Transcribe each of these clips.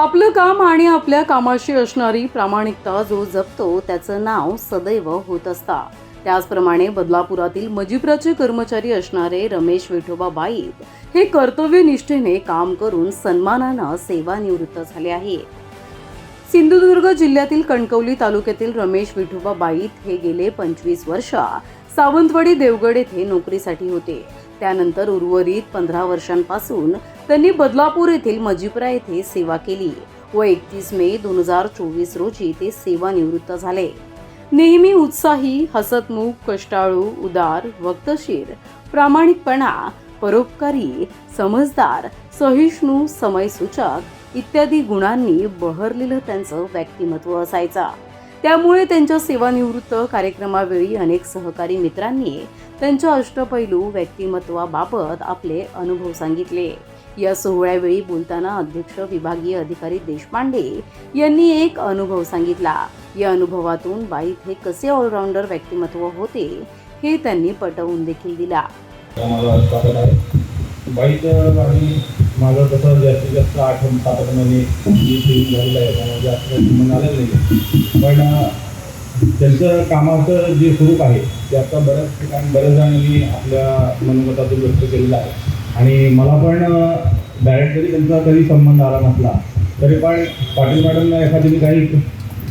आपलं काम आणि आपल्या कामाशी असणारी प्रामाणिकता जो जपतो त्याचं नाव सदैव होत असता. त्याचप्रमाणे बदलापुरातील मजिप्राचे कर्मचारी असणारे रमेश विठोबा बाईत हे कर्तव्यनिष्ठेने काम करून सन्मानानं सेवानिवृत्त झाले आहे. सिंधुदुर्ग जिल्ह्यातील कणकवली तालुक्यातील रमेश विठोबा बाईत हे गेले पंचवीस वर्ष. सावंतवाडी देवगड येथे नोकरीसाठी होते. त्यानंतर उर्वरित पंधरा वर्षांपासून त्यांनी बदलापूर येथील मजीपुरा येथे सेवा केली व एकतीस मे दोन हजार चोवीस रोजी ते सेवानिवृत्त झाले. नेहमी उत्साही हसतमुख कष्टाळू उदार वक्तशीर प्रामाणिकपणा परोपकारी समजदार सहिष्णू समयसूचक इत्यादी गुणांनी बहरलेलं त्यांचं व्यक्तिमत्व असायचा. त्यामुळे त्यांच्या सेवानिवृत्त कार्यक्रमावेळी अनेक सहकारी मित्रांनी त्यांच्या अष्टपैलू व्यक्तिमत्वाबाबत आपले अनुभव सांगितले. या सोहळ्यावेळी बोलताना अध्यक्ष विभागीय अधिकारी देशपांडे यांनी एक अनुभव सांगितला. या अनुभवातून बाईत हे कसे ऑलराऊंडर व्यक्तिमत्व होते हे त्यांनी पटवून देखील दिला. मला बाईक आणि माझं तसं जास्तीत जास्त आठ सात आठ महिने झालेलं आहे त्यामुळे जास्त संबंध आलेलं नाही पण त्यांचं कामाचं जे स्वरूप आहे ते आता बऱ्याच ठिकाणी बऱ्याच जणांनी आपल्या मनोगतातून व्यक्त केलेलं आहे. आणि मला पण डायरेक्ट जरी त्यांचा कधी संबंध आला नसला तरी पण पाटील मॅडमला एखाद्याने काही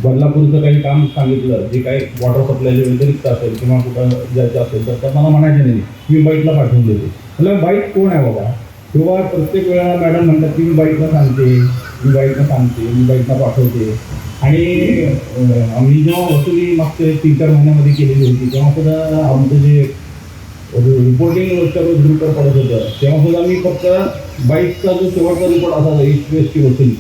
बदलापूरचं काही काम सांगितलं जे काही वॉटर सप्लायच्या व्यतिरिक्त असेल किंवा कुठं जायचं असेल तर तर मला म्हणायचं नाही. मी बाईकला पाठवून देते. म्हणजे बाईक कोण आहे बाबा? किंवा प्रत्येक वेळा मॅडम म्हणतात की मी बाईकला सांगते मी बाईकला सांगते मी बाईकला पाठवते. आणि आम्ही जेव्हा वसुली मागच्या तीन चार महिन्यामध्ये केलेली होती तेव्हा सुद्धा आमचं जे रिपोर्टिंग रोजच्या रोज ग्रुपवर पडत होतं तेव्हा सुद्धा मी फक्त बाईकचा जो शेवटचा रिपोर्ट असायचा ईस्ट वेस्टची वसुली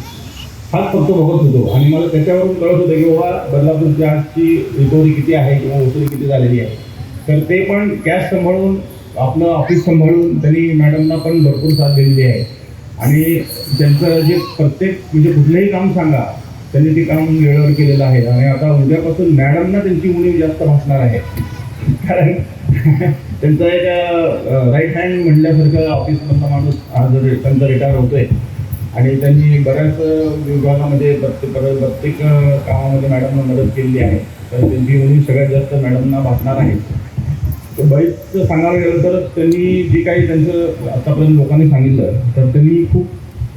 हाच फक्त बघत होतो. आणि मला त्याच्यावरून कळत होतं की बाबा बदलापूरच्या आजची रिकव्हरी किती आहे किंवा वसुली किती झालेली आहे. तर ते पण कॅश सांभाळून आपलं ऑफिस सांभाळून त्यांनी मॅडमना पण भरपूर साथ दिलेली आहे. आणि त्यांचं जे प्रत्येक म्हणजे कुठलंही काम सांगा त्यांनी ते काम वेळेवर केलेलं आहे. आणि आता उद्यापासून मॅडमना त्यांची उणीव जास्त भासणार आहे. कारण त्यांचा एक राईट हँड म्हणल्यासारखं ऑफिसमधला माणूस आज रि- त्यांचा रिटायर होतोय. आणि त्यांनी बऱ्याच विभागामध्ये प्रत्येक प्रत्येक प्रत्येक कामामध्ये मॅडमना मदत केलेली आहे. तर त्यांची उणीव सगळ्यात जास्त मॅडमना भासणार आहे. तर बरीच सांगायला गेलं तर त्यांनी जे काही त्यांचं आतापर्यंत लोकांनी सांगितलं तर त्यांनी खूप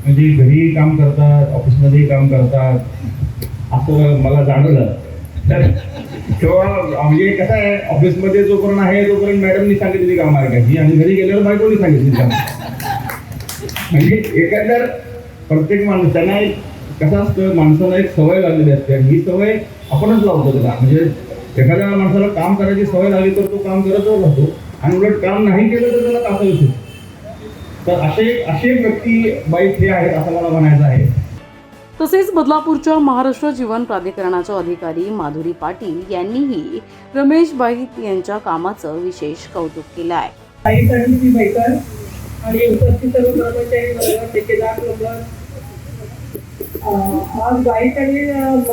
म्हणजे घरी काम करतात ऑफिसमध्येही काम करतात. असं मला जाणवलं. तर किंवा म्हणजे कसं आहे ऑफिसमध्ये जोपर्यंत आहे तोपर्यंत मॅडमनी सांगितलेली कामं मार्गाची आणि घरी गेल्यावर बायकोनी सांगितली काम म्हणजे एकंदर प्रत्येक माणूस त्यांना एक कसं असतं माणसाला एक सवय लागलेली असते. आणि ही सवय आपणच लावतो त्याला. म्हणजे एखाद्या माणसाला काम करायची सवय लागली तर तो काम करतच राहतो. आणि उलट काम नाही केलं तर त्याला कासा येतो तर असे असे व्यक्ती बाईक हे आहेत असं मला म्हणायचं आहे. तसेच बदलापूरच्या महाराष्ट्र जीवन प्राधिकरणाच्या अधिकारी माधुरी पाटील यांनीही रमेश बाईत यांच्या कामाचं विशेष कौतुक केलं आहे आणि उपस्थित सर्व कर्मचारी वर्ग ठेकेदार आज बाईक आणि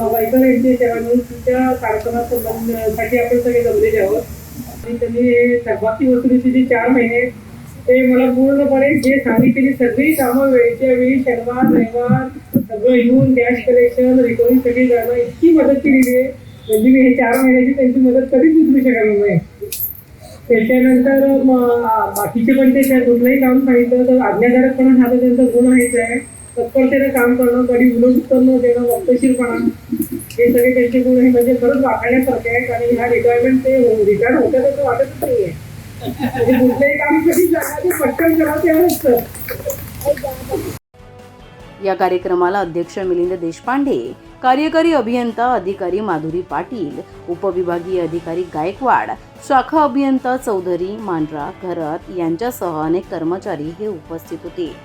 बायकर यांच्या सेवानिवृत्तीच्या कार्यक्रमासाठी आपण सगळे जमलेले आहोत. आणि त्यांनी हे थकबाकी वसुलीचे चार महिने ते मला पूर्णपणे जे सांगितलेली सगळी कामं वेळेच्या वेळी शनिवार रविवार सगळं येऊन कॅश कलेक्शन रिकव्हरी सगळी करणं इतकी मदत केलेली आहे. म्हणजे मी हे चार महिन्याची त्यांची मदत कधीच उचलू शकणार नाही त्याच्यानंतर बाकीचे पण ते कुठलंही काम सांगितलं तर आज्ञाधारकपणा हा तर त्यांचा गुण आहेच आहे. तत्परतेनं काम करणं कधी विनोद उत्तर न देणं वक्तशीरपणा हे सगळे त्यांचे गुण हे म्हणजे खरंच वाकण्यासारखे आहेत आणि ह्या रिटायरमेंट ते रिटायर होत्या तर वाटतच नाही आहे या कार्यक्रमाला अध्यक्ष मिलिंद देशपांडे कार्यकारी अभियंता अधिकारी माधुरी पाटील उपविभागीय अधिकारी गायकवाड शाखा अभियंता चौधरी मांढरा घरत यांच्यासह अनेक कर्मचारी हे उपस्थित होते.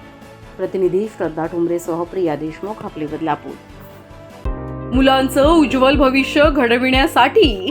प्रतिनिधी श्रद्धा ठुमरेसह प्रिया देशमुख आपले बदलापूर. मुलांचं उज्ज्वल भविष्य घडविण्यासाठी